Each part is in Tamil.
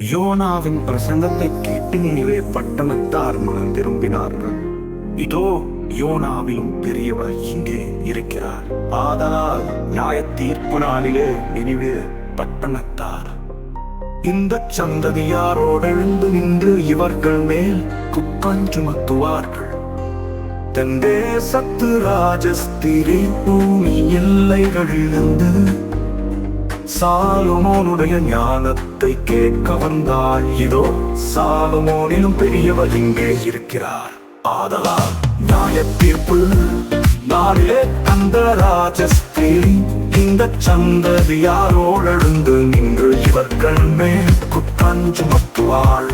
யோனாவின் பிரசங்கத்தை கேட்டு நினைவே பட்டணத்தார் மனம் திரும்பினார்கள். இதோ யோனாவிலும் பெரியவர் இங்கே இருக்கிறார். ஆதலால் நியாய தீர்ப்பு நாளிலே நினைவு பட்டணத்தார். இந்த சந்ததியாரோடு எழுந்து நின்று இவர்கள் மேல் குற்றம் சுமத்துவார்கள். தன் தேசத்து ராஜஸ்திரி பூமி எல்லைகளிலிருந்து சாலுமோனுடைய ஞானத்தை கேட்க வந்தாள் இதோ சாலுமோனிலும் பெரியவர் இங்கே இருக்கிறார். ஆதலால் நியாய தீர்ப்பு நாளிலே அந்த ராஜஸ்திரி இந்த சந்ததியாரோடு எழுந்து நின்று இவர்கள் மேல் குற்றம் சுமத்துவாள்.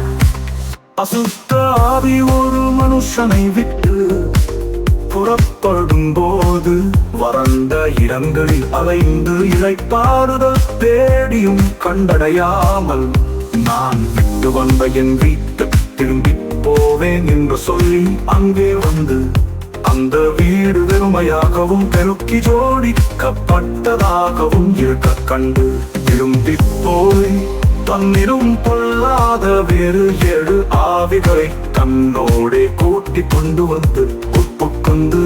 அசுத்த ஆவி ஒரு மனுஷனை விட்டு புறப்படும் போது வறண்ட இடங்களில் அலைந்து இழைப்பாறுதல் தேடியும் கண்டடையாமல் நான் விட்டு வந்த என் வீட்டு திரும்பி போவேன் என்று சொல்லி அங்கே வந்து அந்த வீடு வெறுமையாகவும் பெருக்கி ஜோடிக்கப்பட்டதாகவும் இருக்க கண்டு திரும்பி போய் தன்னிலும் பொல்லாத வேறு ஏழு ஆவிகளை தன்னோடே கூட்டி கொண்டு வந்து உட்கொண்டு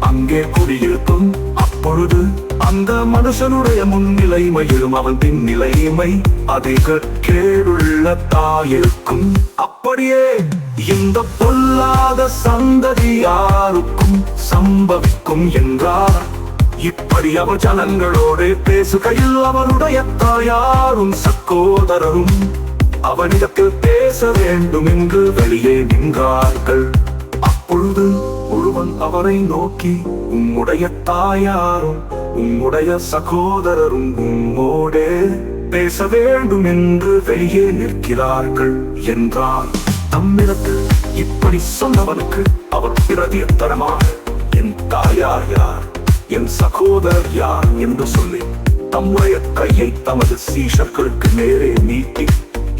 அங்கே குடியிருக்கும். அப்பொழுது அந்த மனுஷனுடைய முன்னிலைமையிலும் அவன் பின்னிலைமை அதிக கேடுள்ள தாயிருக்கும். அப்படியே இந்த பொல்லாத சந்ததி யாருக்கும் சம்பவிக்கும் என்றார். இப்படி அவர் ஜனங்களோடு பேசுகையில் அவருடைய தாயாரும் சகோதரரும் அவனிடத்தில் பேச வேண்டும் என்று வெளியே நின்றார்கள். அவரை நோக்கி உம்முடைய தாயாரும் உம்முடைய சகோதரரும் உம்மோடே பேச வேண்டும் என்று வெளியே நிற்கிறார்கள் என்றார் தம்மிடத்தில் இப்படி சொன்னவனுக்கு அவர் பிரதியத்தனமாக என் தாயார் யார் என் சகோதரர் யார் என்று சொல்லி தம்முடைய கையை தமது சீஷர்களுக்கு நேரே நீட்டி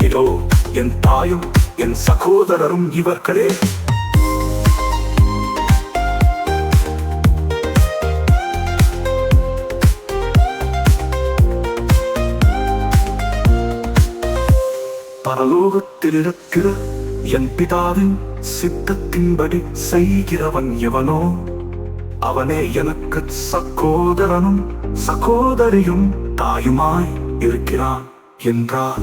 இதோ என் தாயும் என் சகோதரரும் இவர்களே பரலோகத்தில் இருக்கிற என் பிதாவின் சித்தத்தின்படி செய்கிறவன் எவனோ அவனே எனக்கு சகோதரனும் சகோதரியும் தாயுமாய் இருக்கிறான் என்றார்.